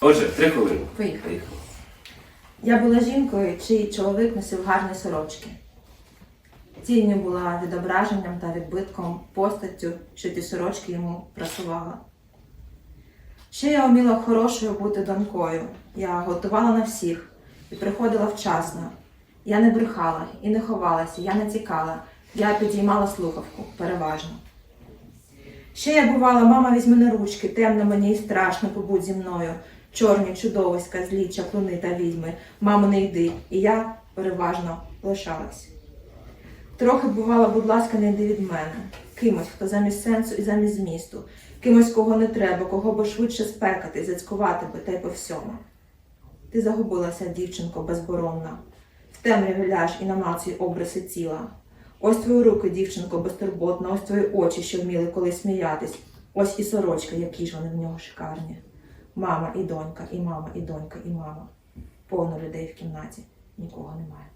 Отже, три хвилини. Поїхали. Я була жінкою, чий чоловік носив гарні сорочки. Тінню була відображенням та відбитком постаттю, що ті сорочки йому прасувала. Ще я вміла хорошою бути донькою. Я готувала на всіх і приходила вчасно. Я не брехала і не ховалася, я не тікала, я підіймала слухавку переважно. Ще я бувала, мама візьми на ручки, темно мені і страшно, побудь зі мною. Чорні чудовиська, злі чаклуни та відьми, мамо, не йди, і я переважно лишалась. Трохи бувала, будь ласка, не йди від мене. Кимось, хто замість сенсу і замість змісту, кимось, кого не треба, кого би швидше спекати, зацькувати би та й по всьому. Ти загубилася, дівчинко, безборонна, в темряві ляж і намацуй обриси тіла. Ось твої руки, дівчинко, безтурботна, ось твої очі, що вміли колись сміятись, ось і сорочка, які ж вони в нього шикарні. Мама і донька, і мама, і донька, і мама. Повно людей в кімнаті, нікого немає.